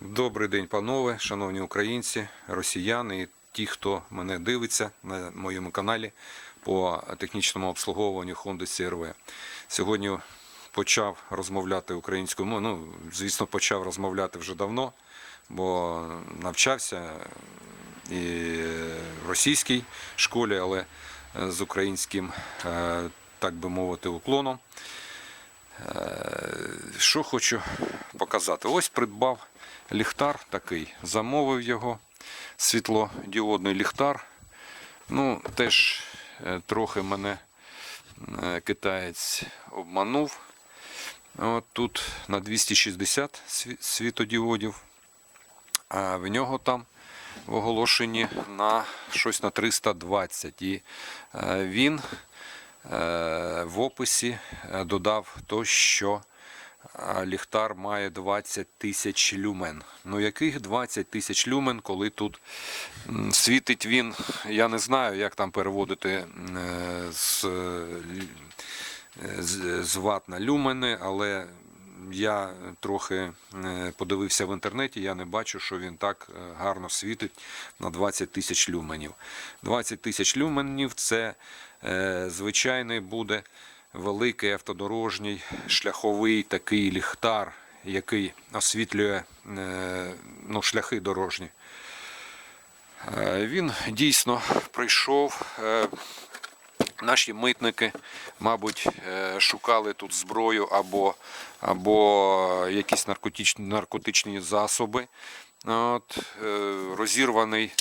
Добрий день, панове, шановні українці, росіяни і ті, хто мене дивиться на моєму каналі по технічному обслуговуванню Honda CRV. Сьогодні почав розмовляти українською мовою. Ну, звісно, почав розмовляти вже давно, бо навчався і в російській школі, але з українським, е, так би мовити, уклоном. Що хочу показати? Ось придбав ліхтар такий, замовив його, світлодіодний ліхтар. Ну, теж е, трохи мене е, китаєць обманув. От тут на 260 світодіодів, а в нього там в оголошенні на щось на 320. І е, він в описі додав то, що ліхтар має 20 тисяч люмен. Ну яких 20 тисяч люмен, коли тут світить він, я не знаю, як там переводити е, з, е, е, з, ват на люмени, але я трохи подивився в інтернеті, я не бачу, що він так гарно світить на 20 тисяч люменів. 20 тисяч люменів це звичайний буде великий автодорожній шляховий такий ліхтар, який освітлює е, ну, шляхи дорожні. Е, Він дійсно прийшов. е, Наші митники, мабуть, шукали тут зброю або, або якісь наркотичні, наркотичні засоби. От, розірваний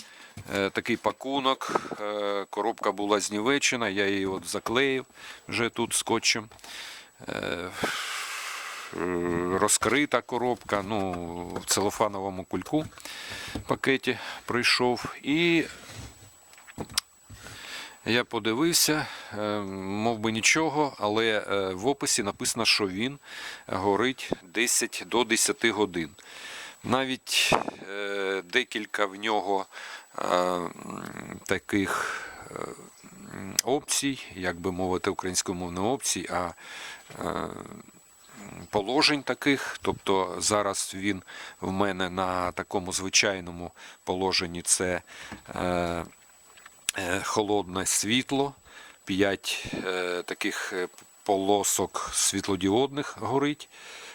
такий пакунок, е, коробка була знівечена, я її от заклеїв вже тут скотчем. Е, е, Розкрита коробка, ну, в целофановому кульку пакеті прийшов. І я подивився, е, мов би нічого, але е, в описі написано, що він горить 10 до 10 годин. Навіть е, декілька в нього е, таких е, опцій, як би мовити, українськомовних опцій, а е, положень таких. Тобто зараз він в мене на такому звичайному положенні це. Е, е, холодне світло, 5 е, таких е, полосок світлодіодних горить.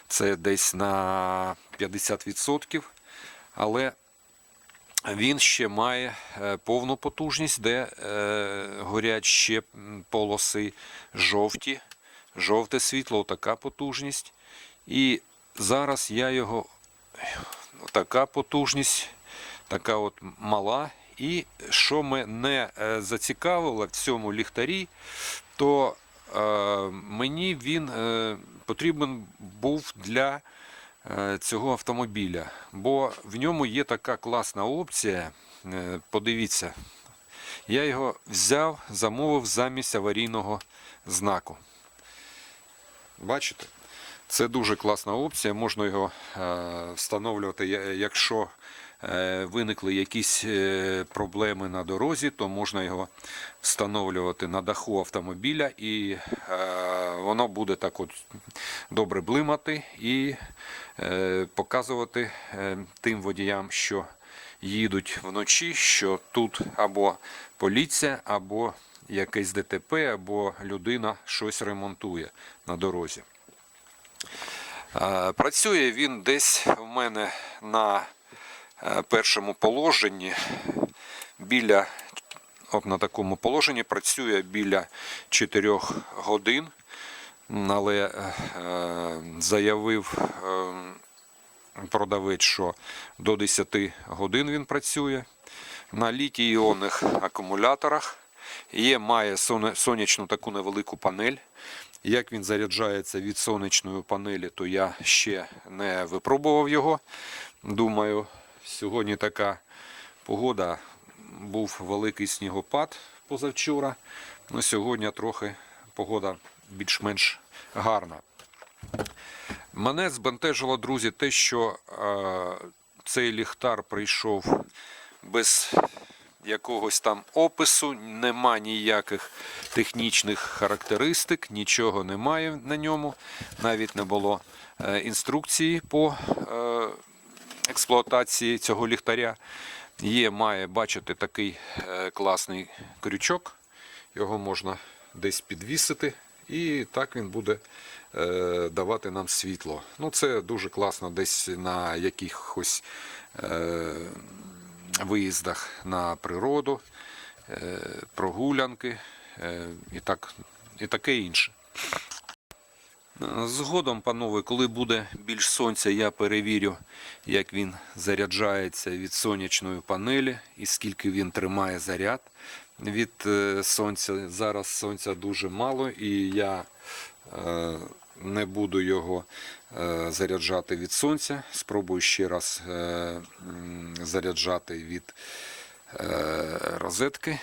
Це десь на 50%. Але він ще має е, повну потужність, де е, горять ще полоси жовті, жовте світло, така потужність. І зараз я його така потужність, така от мала. І що мене е, зацікавило в цьому ліхтарі, то мені він потрібен був для цього автомобіля, бо в ньому є така класна опція. Е, подивіться, я його взяв, замовив замість аварійного знаку. Бачите? Це дуже класна опція. Можна його е, встановлювати, якщо е, виникли якісь е, проблеми на дорозі, то можна його встановлювати на даху автомобіля, і е, воно буде так от добре блимати і е, показувати е, тим водіям, що їдуть вночі, що тут або поліція, або якесь ДТП, або людина щось ремонтує на дорозі. Е, Працює він десь в мене на е, першому положенні біля, от на такому положенні працює біля 4 годин, але е, заявив е, продавець, що до 10 годин він працює. На літій-іонних акумуляторах є, має сонячну таку невелику панель. Як він заряджається від сонячної панелі, то я ще не випробував його. Думаю, сьогодні така погода. Був великий снігопад позавчора. Ну, сьогодні трохи погода більш-менш гарна. Мене збентежило, друзі, те, що е, цей ліхтар прийшов без якогось там опису, нема ніяких технічних характеристик, нічого немає на ньому. Навіть не було е, інструкції по е, експлуатації цього ліхтаря. Є, має бачити такий е, класний крючок. Його можна десь підвісити, і так він буде е, давати нам світло. Ну, це дуже класно десь на якихось е, виїздах на природу, прогулянки і, так, і таке інше. Згодом, панове, коли буде більш сонця, я перевірю, як він заряджається від сонячної панелі і скільки він тримає заряд від е, сонця. Зараз сонця дуже мало, і я е, не буду його е, заряджати від сонця. Спробую ще раз заряджати від розетки,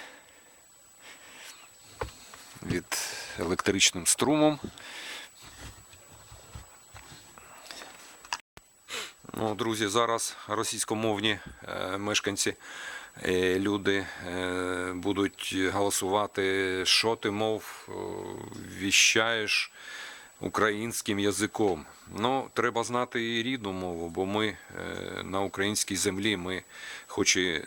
від електричним струмом. Ну, друзі, зараз російськомовні е, мешканці, е, люди е, будуть голосувати, що ти, мов, віщаєш українським язиком. Ну, треба знати і рідну мову, бо ми на українській землі, ми хоч і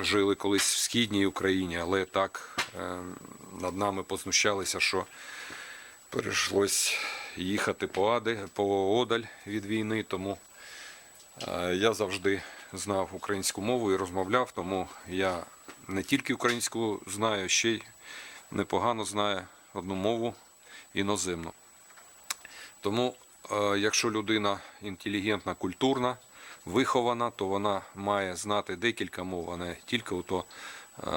жили колись в східній Україні, але так над нами познущалися, що прийшлось їхати поади- поодаль від війни, тому я завжди знав українську мову і розмовляв, тому я не тільки українську знаю, ще й непогано знаю одну мову іноземну. Тому, е, якщо людина інтелігентна, культурна, вихована, то вона має знати декілька мов, а не тільки ото, е,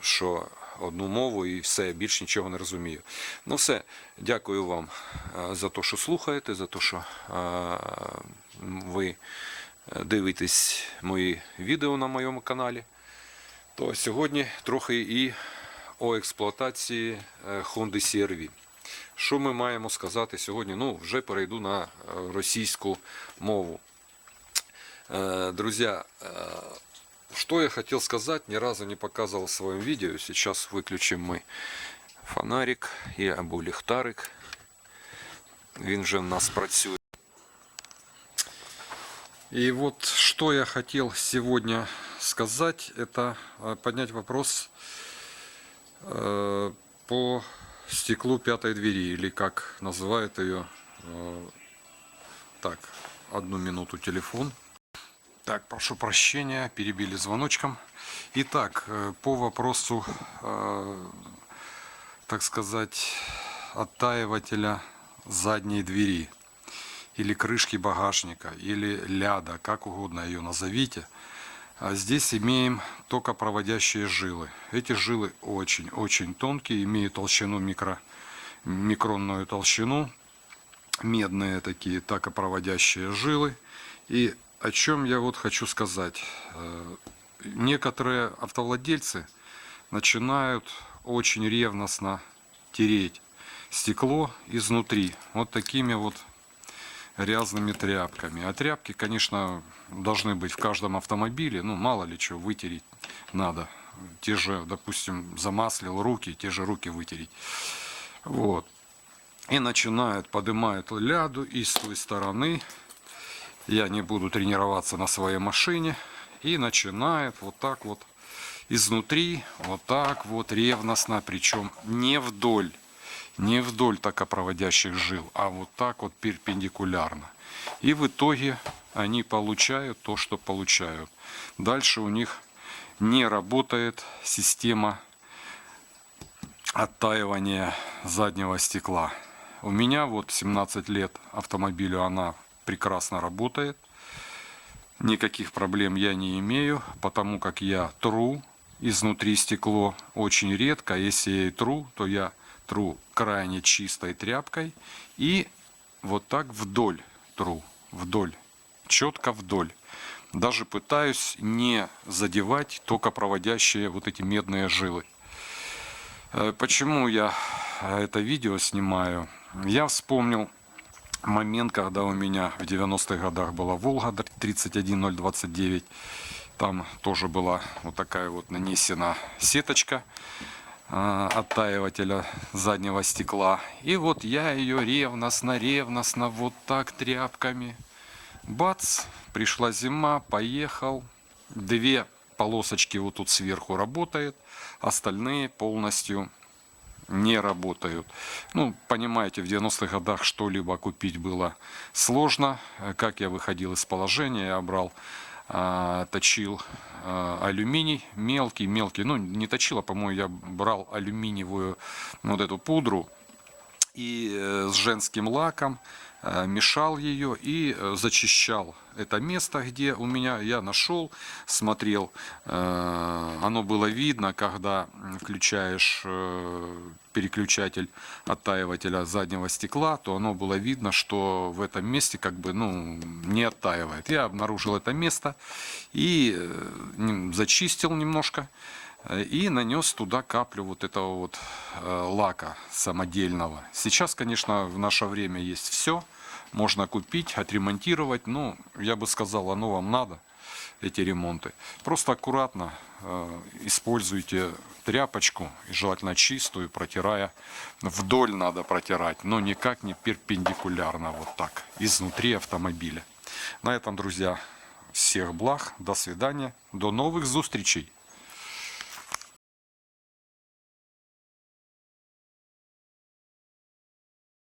що одну мову і все, більш нічого не розумію. Ну все, дякую вам е, за те, що слухаєте, за те, що е, ви дивитесь мої відео на моєму каналі. То сьогодні трохи і о експлуатації е, Honda CR-V. Що ми маємо сказати сьогодні? Ну, вже перейду на е, російську мову. Э, Друзья, э, что я хотел сказать, ни разу не показывал в своем видео. Сейчас выключим мы фонарик и або ліхтарик. Він вже в нас працює. И вот что я хотел сегодня сказать, это э, поднять вопрос э, по стеклу пятой двери, или как называют ее. э, Так, одну минуту телефон. Так, прошу прощения, перебили звоночком. Итак, по вопросу, так сказать, оттаивателя задней двери или крышки багажника, или ляда, как угодно ее назовите. А Здесь имеем только проводящие жилы. Эти жилы очень-очень тонкие, имеют толщину микро, микронную толщину, медные такие токопроводящие жилы. И о чем я вот хочу сказать. Э, Некоторые автовладельцы начинают очень ревностно тереть стекло изнутри вот такими вот грязными тряпками. А тряпки, конечно, должны быть в каждом автомобиле. Ну, мало ли что, вытереть надо. Те же, допустим, замаслил руки, те же руки вытереть. Вот. И начинают, поднимают ляду и с той стороны. Я не буду тренироваться на своей машине. И начинает вот так вот изнутри, вот так вот ревностно, причем не вдоль, не вдоль токопроводящих жил, а вот так вот перпендикулярно. И в итоге они получают то, что получают. Дальше у них не работает система оттаивания заднего стекла. У меня вот 17 лет автомобилю она прекрасно работает. Никаких проблем я не имею, потому как я тру изнутри стекло очень редко. Если я и тру, то я тру крайне чистой тряпкой и вот так вдоль тру, вдоль, четко вдоль. Даже пытаюсь не задевать только проводящие вот эти медные жилы. Э, Почему я э, это видео снимаю? Я вспомнил момент, когда у меня в 90-х годах была Волга 31029. Там тоже была вот такая вот нанесена сеточка оттаивателя заднего стекла. И вот я ее ревностно, ревностно вот так тряпками. Бац, пришла зима, поехал. Две полосочки вот тут сверху работает, остальные полностью не работают. Ну, понимаете, в 90-х годах что-либо купить было сложно. Как я выходил из положения, я брал, а, точил а, алюминий, мелкий, мелкий, ну, не точил, а, по-моему, я брал алюминиевую вот эту пудру, и э, с женским лаком э, Мешал ее и э, зачищал это место, где у меня я нашел, смотрел, э, оно было видно, когда включаешь э, переключатель оттаивателя заднего стекла, то оно было видно, что в этом месте как бы ну не оттаивает. Я обнаружил это место и э, зачистил немножко э, и нанес туда каплю вот этого вот э, лака самодельного. Сейчас, конечно, в наше время есть все, можно купить, отремонтировать, но я бы сказал, оно вам надо, эти ремонты. Просто аккуратно э, используйте тряпочку, и желательно чистую, протирая. Вдоль надо протирать, но никак не перпендикулярно, вот так, изнутри автомобиля. На этом, друзья, всех благ, до свидания, до новых зустрічей.